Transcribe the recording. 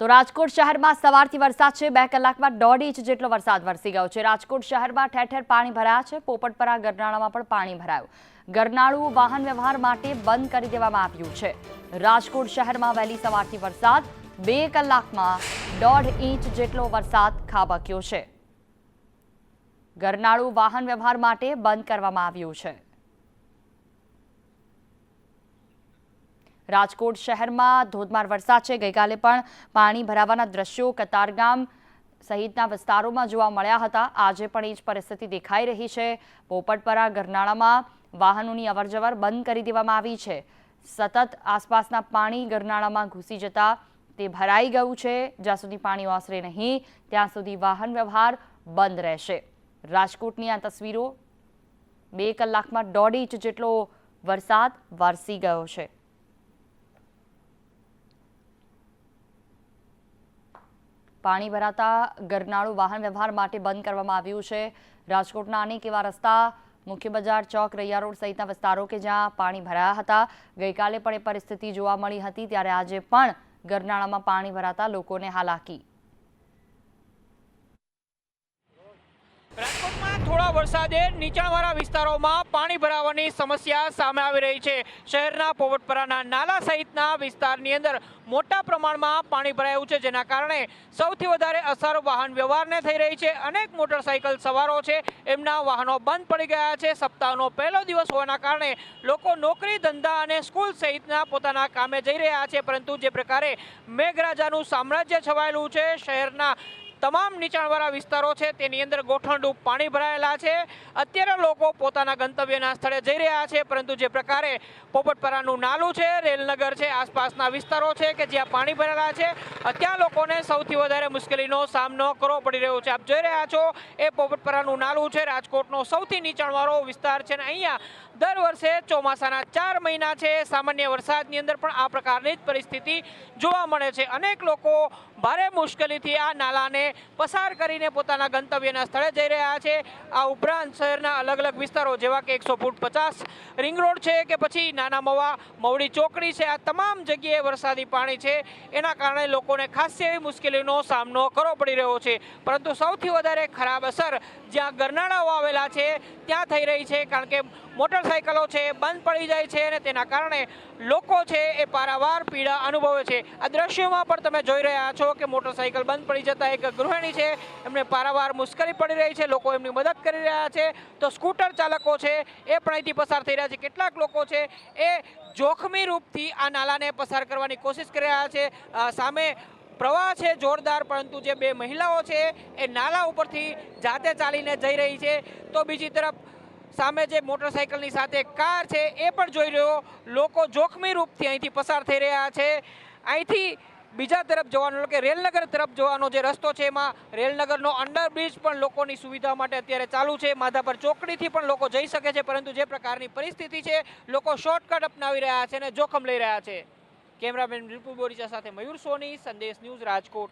તો રાજકોટ શહેરમાં સવારથી વરસાદ છે. બે કલાકમાં દોઢ ઇંચ જેટલો વરસાદ વરસી ગયો છે. રાજકોટ શહેરમાં ઠેર ઠેર પાણી ભરાયા છે. પોપટપરા, ગરનાળામાં પણ પાણી ભરાયું. ગરનાળું વાહન વ્યવહાર માટે બંધ કરી દેવામાં આવ્યું છે. રાજકોટ શહેરમાં વહેલી સવારથી વરસાદ. બે કલાકમાં દોઢ ઇંચ જેટલો વરસાદ ખાબક્યો છે. ગરનાળું વાહન વ્યવહાર માટે બંધ કરવામાં આવ્યું છે. રાજકોટ શહેરમાં ધોધમાર વરસાદ છે. ગઈકાલે પણ પાણી ભરાવાના દ્રશ્યો કતારગામ સહિતના વિસ્તારોમાં જોવા મળ્યા હતા. આજે પણ એ જ પરિસ્થિતિ દેખાઈ રહી છે. પોપટપરા, ગરનાળામાં વાહનોની અવરજવર બંધ કરી દેવામાં આવી છે. સતત આસપાસના પાણી ગરનાળામાં ઘૂસી જતા તે ભરાઈ ગયું છે. જ્યાં સુધી પાણી ઓસરે નહીં, ત્યાં સુધી વાહન વ્યવહાર બંધ રહેશે. રાજકોટની આ તસવીરો બે કલાકમાં દોઢ ઇંચ જેટલો વરસાદ વરસી ગયો છે. પાણી ભરાતા ગરનાળું વાહન વ્યવહાર માટે બંધ કરવામાં આવ્યું છે. રાજકોટના અનેક એવા રસ્તા, મુખ્ય બજાર, ચોક, રૈયા રોડ સહિતના વિસ્તારો કે જ્યાં પાણી ભરાયા હતા. ગઈકાલે પણ એ પરિસ્થિતિ જોવા મળી હતી, ત્યારે આજે પણ ગરનાળામાં પાણી ભરાતા લોકોને હાલાકી. થોડા વરસાદે નીચાણવાળા વિસ્તારોમાં પાણી ભરાવાની સમસ્યા સામે આવી રહી છે. શહેરના પોવટપરાના નાલા સહિતના વિસ્તારની અંદર મોટા પ્રમાણમાં પાણી ભરાયું છે, જેના કારણે સૌથી વધારે અસર વાહન વ્યવહારને થઈ રહી છે. અનેક મોટરસાયકલ સવારો છે, એમના વાહનો બંધ પડી ગયા છે. સપ્તાહનો પહેલો દિવસ હોવાના કારણે લોકો નોકરી, ધંધા અને સ્કૂલ સહિતના પોતાના કામે જઈ રહ્યા છે. પરંતુ જે પ્રકારે મેઘરાજાનું સામ્રાજ્ય છવાયેલું છે, શહેરના તમામ નીચાણવાળા વિસ્તારો છે, તેની અંદર ગોઠણડૂબ પાણી ભરાયેલા છે. અત્યારે લોકો પોતાના ગંતવ્યના સ્થળે જઈ રહ્યા છે, પરંતુ જે પ્રકારે પોપટપરાનું નાલું છે, રેલનગર છે, આસપાસના વિસ્તારો છે કે જ્યાં પાણી ભરેલા છે ત્યાં લોકોને સૌથી વધારે મુશ્કેલીનો સામનો કરવો પડી રહ્યો છે. આપ જોઈ રહ્યા છો, એ પોપટપરાનું નાલું છે, રાજકોટનો સૌથી નીચાણવાળો વિસ્તાર છે અને અહીંયા દર વર્ષે ચોમાસાના ચાર મહિના છે, સામાન્ય વરસાદની અંદર પણ આ પ્રકારની જ પરિસ્થિતિ જોવા મળે છે. અનેક લોકો ભારે મુશ્કેલીથી આ નાલાને પસાર કરીને પોતાના ગંતવ્યના સ્થળે જઈ રહ્યા છે. આ ઉપરાંત શહેરના અલગ અલગ વિસ્તારો જેવા કે એકસો ફૂટ પચાસ રિંગ રોડ છે કે પછી નાના મવા, મવડી ચોકડી છે. આ તમામ જગ્યાએ વરસાદી પાણી છે. એના કારણે લોકોને ખાસી એવી મુશ્કેલીનો સામનો કરવો પડી રહ્યો છે. પરંતુ સૌથી વધારે ખરાબ અસર જ્યાં ગરનાળાઓ આવેલા છે, ત્યાં થઈ રહી છે કારણ કે મોટરસાયકલો છે, બંધ પડી જાય છે અને તેના કારણે લોકો છે એ પારાવાર પીડા અનુભવે છે. આ દ્રશ્યોમાં પણ તમે જોઈ રહ્યા છો કે મોટરસાયકલ બંધ પડી જતા એક ગૃહિણી છે, એમને પારાવાર મુશ્કેલી પડી રહી છે, લોકો એમની મદદ કરી રહ્યા છે. તો સ્કૂટર ચાલકો છે, એ પણ અહીંથી પસાર થઈ રહ્યા છે. કેટલાક લોકો છે, એ જોખમી રૂપથી આ નાલાને પસાર કરવાની કોશિશ કરી રહ્યા છે. સામે પ્રવાહ છે, જોરદાર, પરંતુ જે બે મહિલાઓ છે, એ નાલા ઉપરથી જાતે ચાલીને જઈ રહી છે. તો બીજી તરફ, સામે જે મોટરસાયકલની સાથે કાર છે, એ પણ જોઈ રહ્યો. લોકો જોખમી રૂપથી અહીંથી પસાર થઈ રહ્યા છે. અહીંથી બીજા તરફ જવાનો એટલે કે રેલનગર તરફ જવાનો જે રસ્તો છે એમાં રેલનગરનો અંડરબ્રિજ પણ લોકોની સુવિધા માટે અત્યારે ચાલુ છે. માધાપર ચોકડીથી પણ લોકો જઈ શકે છે, પરંતુ જે પ્રકારની પરિસ્થિતિ છે, લોકો શોર્ટકટ અપનાવી રહ્યા છે અને જોખમ લઈ રહ્યા છે. કેમેરામેન રિપુ બોરીચા સાથે મયુર સોની, સંદેશ ન્યૂઝ રાજકોટ.